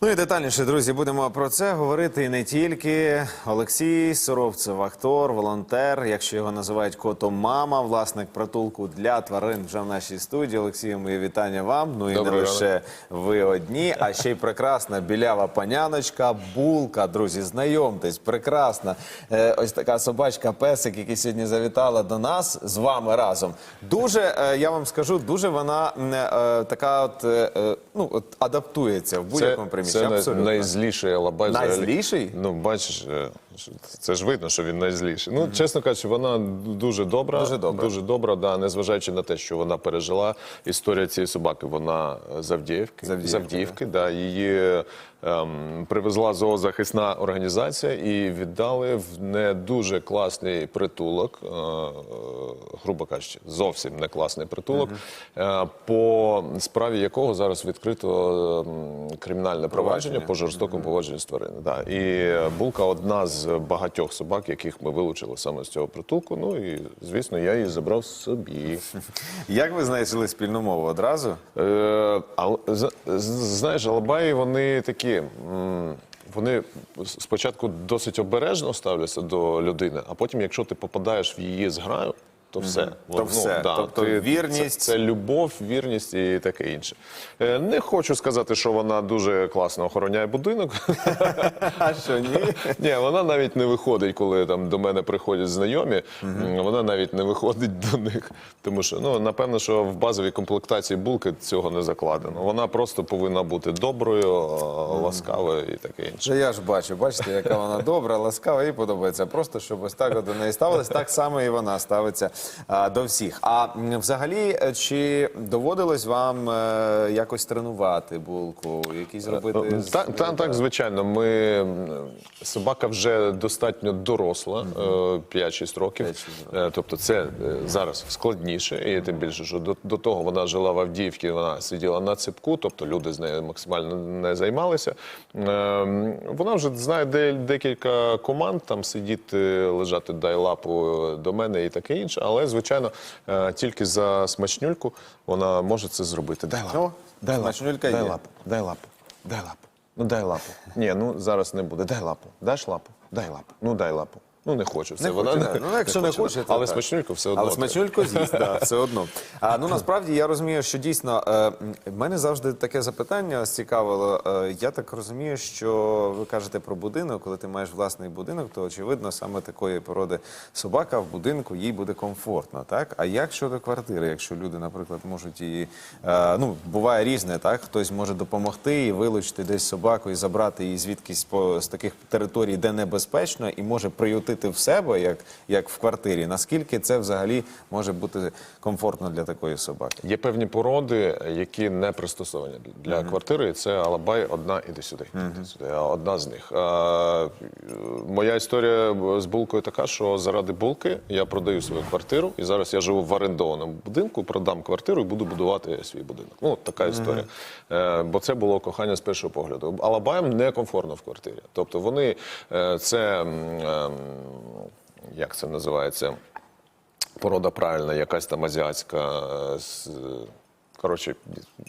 Ну і детальніше, друзі, будемо про це говорити і не тільки. Олексій Суровцев, актор, волонтер, якщо його називають котом мама, власник притулку для тварин вже в нашій студії. Олексію, мої вітання вам. Ну і Доброго не лише ви одні, а ще й прекрасна білява паняночка, булка. Друзі, знайомтесь, прекрасна. Е, ось така собачка, песик, який сьогодні завітала до нас з вами разом. Дуже е, я вам скажу, дуже вона м, е, така, от е, е, ну от адаптується в будь-якому приміщенні. Це най- Абсолютно. найзліший алабай. взагалі. Найзліший? Ну, бачиш, е, це ж видно, що він найзліший. Ну, чесно кажучи, вона дуже добра. Дуже добра. Дуже добра, да, незважаючи на те, що вона пережила. Історія цієї собаки, вона з Авдіївки. З Авдіївки, да. Її ем, привезла зоозахисна організація і віддали в не дуже класний притулок, е, е, грубо кажучи, зовсім не класний притулок, е, по справі якого зараз відкрито ем, кримінальне провадження по жорстокому поводженню з тваринами. Да. І е, булка одна з багатьох собак, яких ми вилучили саме з цього притулку. Ну і звісно, я її забрав собі. Як ви знайшли спільну мову одразу? Е, з- з- знаєш, алабаї вони такі. м, Вони спочатку досить обережно ставляться до людини, а потім, якщо ти попадаєш в її зграю, то все. То все. Тобто вірність. Це, це любов, вірність і таке інше. Е, Не хочу сказати, що вона дуже класно охороняє будинок. А що ні? Ні, вона навіть не виходить, коли там до мене приходять знайомі. Вона навіть не виходить до них. Тому що ну напевно, що в базовій комплектації булки цього не закладено. Вона просто повинна бути доброю, ласкавою і таке інше. Я ж бачу, бачите, яка вона добра, ласкава, їй подобається. Просто щоб ось так до неї ставились, так само і вона ставиться до всіх. А взагалі, е, чи доводилось вам е, якось тренувати булку, якісь робити з- Так, так, так, звичайно. Ми собака вже достатньо доросла, е, 5-6 років. 5-6 Е, Тобто, це е, зараз складніше, і тим більше, що до, до того вона жила в Авдіївці, вона сиділа на ципку, тобто люди з нею максимально не займалися. Е, Вона вже знає де, декілька команд, там сидіти, лежати, дай лапу до мене і таке інше. Але, звичайно, е, тільки за смачнюльку вона може це зробити. Дай лапу. О, дай лапу. смачнюлька дай є. лапу. Дай лапу, дай лапу. Ну дай лапу. Ні, ну зараз не буде. Дай лапу. Даш лапу? Дай лапу. Ну дай лапу. Ну не хочу. Все, Не вона хоче, да. ну, якщо не хоче. хоче, то але так. смачнюльку все одно. Але смачнюлько з'їсть, да, все одно. А, ну насправді я розумію, що дійсно е, мене завжди таке запитання цікавило. Е, я так розумію, що ви кажете про будинок, коли ти маєш власний будинок, то очевидно саме такої породи собака в будинку їй буде комфортно, так? А як щодо квартири, якщо люди, наприклад, можуть її е, ну буває різне, так? Хтось може допомогти і вилучити десь собаку і забрати її звідкись по з таких територій, де небезпечно, і може приютити в себе, як, як в квартирі. Наскільки це взагалі може бути комфортно для такої собаки? Є певні породи, які не пристосовані для квартири. і Це Алабай, одна іди сюди. Іди сюди. Одна з них. А, моя історія з булкою така, що заради булки я продаю свою квартиру, і зараз я живу в орендованому будинку, продам квартиру і буду будувати свій будинок. Ну, така історія. Е, бо це було кохання з першого погляду. Алабаям некомфортно в квартирі. Тобто вони е, це. Як це називається? порода правильна, якась там азіатська. е, Коротше,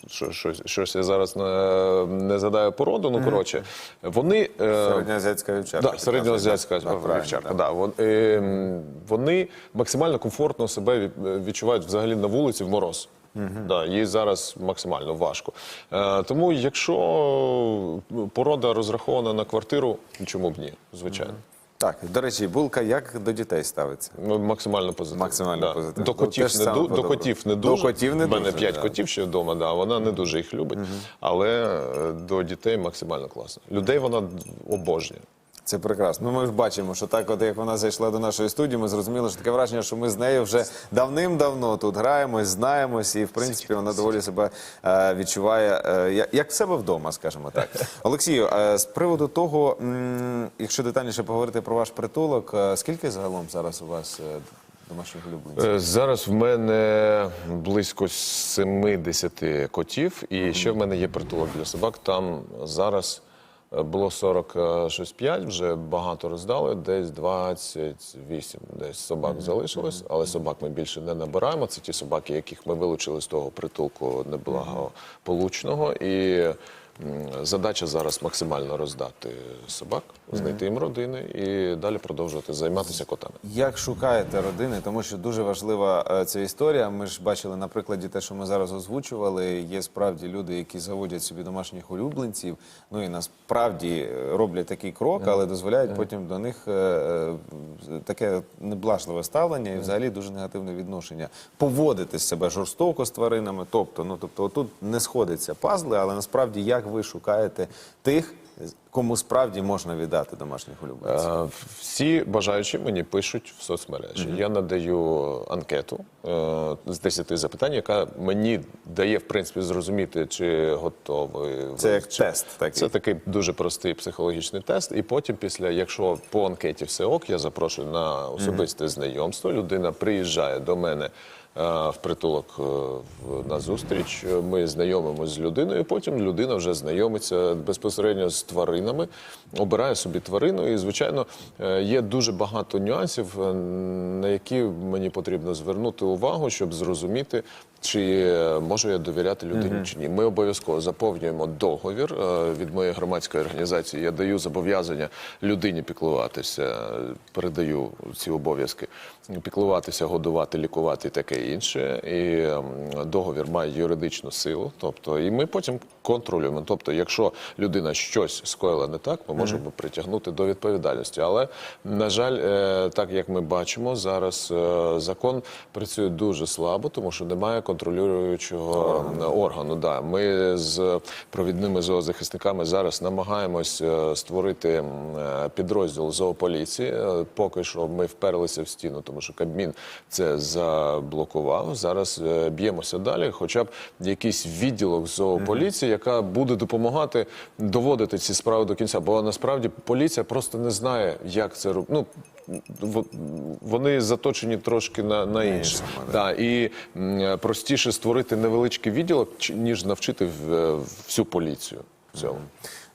щось, щось я зараз не, не задаю породу. Ну коротше, вони е, Середньоазіатська вівчарка. Да, середньоазіатська вівчарка. да. Да. Вон- е, Вони максимально комфортно себе відчувають взагалі на вулиці в мороз. Да, їй зараз максимально важко. Е, тому, якщо порода розрахована на квартиру, чому б ні? Звичайно. Так, до речі, булка як до дітей ставиться? Ну, Максимально позитивно. Максимально позитивно. До Ну, котів, те ж не, саме ду... до котів не До дуже. котів не У мене дуже, п'ять да. котів ще вдома, да, вона не дуже їх любить. Але е, до дітей максимально класно. Людей вона обожнює. Це прекрасно. Ну, ми ж бачимо, що так, от як вона зайшла до нашої студії, ми зрозуміли, що таке враження, що ми з нею вже давним-давно тут граємось, знаємось, і в принципі вона доволі себе е, відчуває е, як в себе вдома, скажімо так. Olексію, е, з приводу того, якщо детальніше поговорити про ваш притулок, е, скільки загалом зараз у вас е, домашніх улюбленців? Зараз в мене близько 70 котів, і ще в мене є притулок для собак. Там зараз е, було 45, вже багато роздали, десь 28 десь собак залишилось, але собак ми більше не набираємо. Це ті собаки, яких ми вилучили з того притулку неблагополучного. І задача зараз максимально роздати собак, знайти їм родини і далі продовжувати займатися котами. Як шукаєте родини, тому що дуже важлива е, ця історія. Ми ж бачили на прикладі те, що ми зараз озвучували. Є справді люди, які заводять собі домашніх улюбленців. Ну і насправді е, роблять такий крок, але дозволяють потім до них е, таке неблажливе ставлення і взагалі дуже негативне відношення. Поводити себе жорстоко з тваринами. Тобто, ну тобто, отут не сходяться пазли, але насправді як ви шукаєте тих, кому справді можна віддати домашніх улюбленців? Е, Всі бажаючі мені пишуть в соцмережі. Я надаю анкету е, з 10 запитань, яка мені дає в принципі зрозуміти, чи готовий Це ви, як чи- тест такий. Це такий дуже простий психологічний тест. І потім, після, якщо по анкеті все ок, я запрошую на особисте знайомство. Людина приїжджає до мене. Е, В притулок е, на зустріч ми знайомимося з людиною. Потім людина вже знайомиться безпосередньо з тваринами, обирає собі тварину. І звичайно, е, є дуже багато нюансів, на які мені потрібно звернути увагу, щоб зрозуміти, чи можу я довіряти людині чи ні. Ми обов'язково заповнюємо договір від моєї громадської організації. Я даю зобов'язання людині піклуватися, передаю ці обов'язки, піклуватися, годувати, лікувати і таке інше. І ем, договір має юридичну силу. Тобто, і ми потім контролюємо. Тобто, якщо людина щось скоїла не так, ми можемо притягнути до відповідальності. Але на жаль, е, так як ми бачимо, зараз е, закон працює дуже слабо, тому що немає контролюючого органу. Да. Ми з провідними зоозахисниками зараз намагаємось е, створити підрозділ зоополіції. Поки що ми вперлися в стіну, тому що Кабмін це заблокував. Зараз е, б'ємося далі. Хоча б якийсь відділок зоополіції, яка буде допомагати доводити ці справи до кінця. Бо насправді поліція просто не знає, як це робити. Ну, вони заточені трошки на, на інше. Да, і м, простіше створити невеличкий відділок, ніж навчити в- всю поліцію в цьому.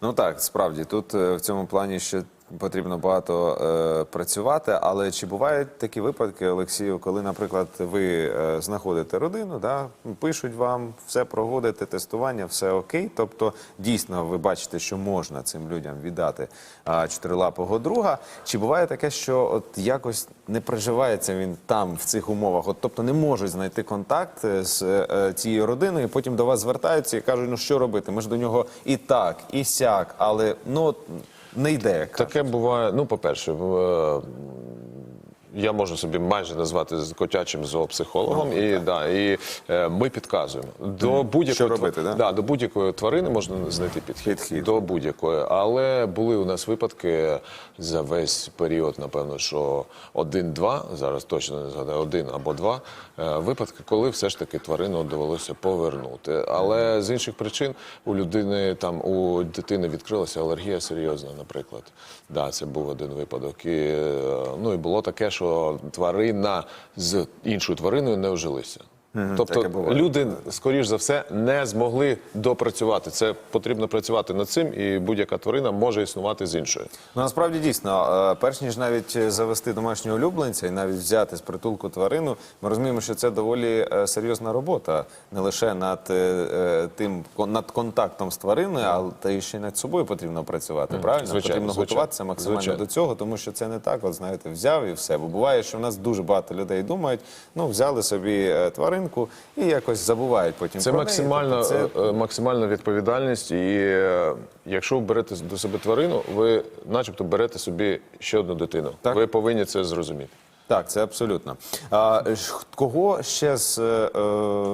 Ну так, справді тут е, в цьому плані ще потрібно багато е, працювати. Але чи бувають такі випадки, Олексію, коли, наприклад, ви е, знаходите родину, пишуть вам, все проводите, тестування, все окей. Тобто, дійсно, ви бачите, що можна цим людям віддати чотирилапого друга. Чи буває таке, що от якось не проживається він там в цих умовах? От, тобто не можуть знайти контакт е, з цією родиною, потім до вас звертаються і кажуть, ну що робити? Ми ж до нього і так, і сяк, але ну не йде. як. Таке буває. Ну, по-перше, е, я можу собі майже назвати котячим зоопсихологом, і, да, і е, ми підказуємо. До будь-якої робити, да? Да, до будь-якої тварини можна знайти підхід. Підхід. До будь-якої. Але були у нас випадки за весь період, напевно, що один-два, зараз точно не згадаю, один або два е, випадки, коли все ж таки тварину довелося повернути. Але з інших причин у людини там у дитини відкрилася алергія серйозна, наприклад. Да, це був один випадок. І, е, ну, і було таке, що тварина з іншою твариною не вжилися. Тобто люди, скоріш за все, не змогли допрацювати. Це потрібно працювати над цим, і будь-яка тварина може існувати з іншою. Ну, насправді дійсно, е, перш ніж навіть завести домашнього улюбленця і навіть взяти з притулку тварину, ми розуміємо, що це доволі е, серйозна робота не лише над е, тим над контактом з твариною, але та й ще й над собою потрібно працювати. Правильно звичайно, потрібно звичайно. готуватися максимально Звичайно. до цього, тому що це не так. От знаєте, взяв і все. Бо буває, що в нас дуже багато людей думають, ну взяли собі е, тваринку і якось забувають потім. Це про неї. максимальна, Тобто це е, максимальна відповідальність. І е, якщо ви берете до себе тварину, ви начебто берете собі ще одну дитину. Так. Ви повинні це зрозуміти. Так, це абсолютно. А, кого ще з е, е,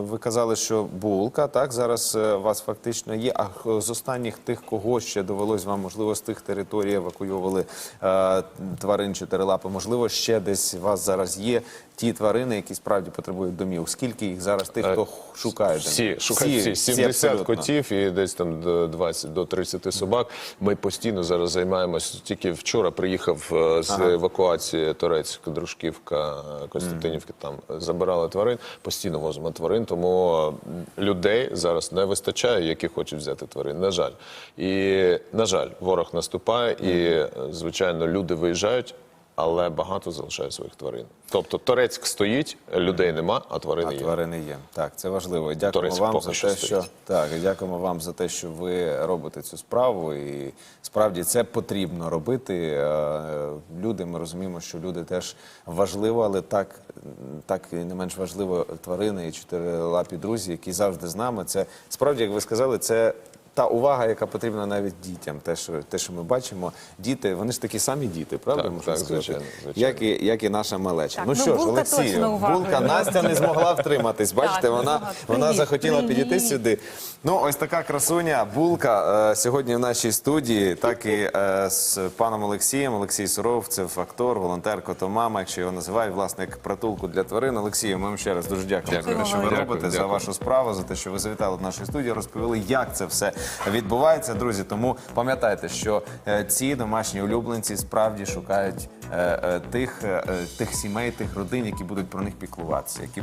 ви казали, що булка, так зараз е, у вас фактично є. А з останніх тих, кого ще довелось вам, можливо, з тих територій евакуйовували е, тварин чотирилапи, можливо, ще десь у вас зараз є ті тварини, які справді потребують домів. Скільки їх зараз тих, хто шукає? Всі шукають всі, 70 абсолютно. котів і десь там до 20 до 30 собак. Ми постійно зараз займаємось. Тільки вчора приїхав з евакуації Торецьк, Дружківка, Костянтинівки. Там забирали тварин. Постійно возимо тварин. Тому людей зараз не вистачає, які хочуть взяти тварин. На жаль, і на жаль, ворог наступає, і е, звичайно люди виїжджають. Але багато залишає своїх тварин. Тобто Торецьк стоїть, людей нема, а тварини А є. тварини є. Так, це важливо. Дякуємо Турецьк вам за те, що стоїть. так, дякуємо вам за те, що ви робите цю справу. І справді це потрібно робити. Е, Люди, ми розуміємо, що люди теж важливо, але так, так і не менш важливо тварини і чотирилапі друзі, які завжди з нами. Це справді, як ви сказали, це. Та увага, яка потрібна навіть дітям, те, що те, що ми бачимо, діти, вони ж такі самі діти, правда? Так, можна так, сказати? звичайно, звичайно. Як і як і наша малеча. Так, ну ну, що ж, Булка Олексію, булка Настя не змогла втриматись. Бачите, Так, вона, вона захотіла підійти сюди. Ну, ось така красуня, булка е, сьогодні в нашій студії, так і е, з паном Олексієм. Олексій Суровцев, актор, волонтер, котомама, якщо його називають, власне, як притулку для тварин. Олексію, ми вам ще раз дуже дякуємо за Дякую. те, що ви Дякую, робите, за вашу справу, за те, що ви завітали в нашу студію, розповіли, як це все відбувається, друзі. Тому пам'ятайте, що е, ці домашні улюбленці справді шукають е, е, тих, тих сімей, тих родин, які будуть про них піклуватися, які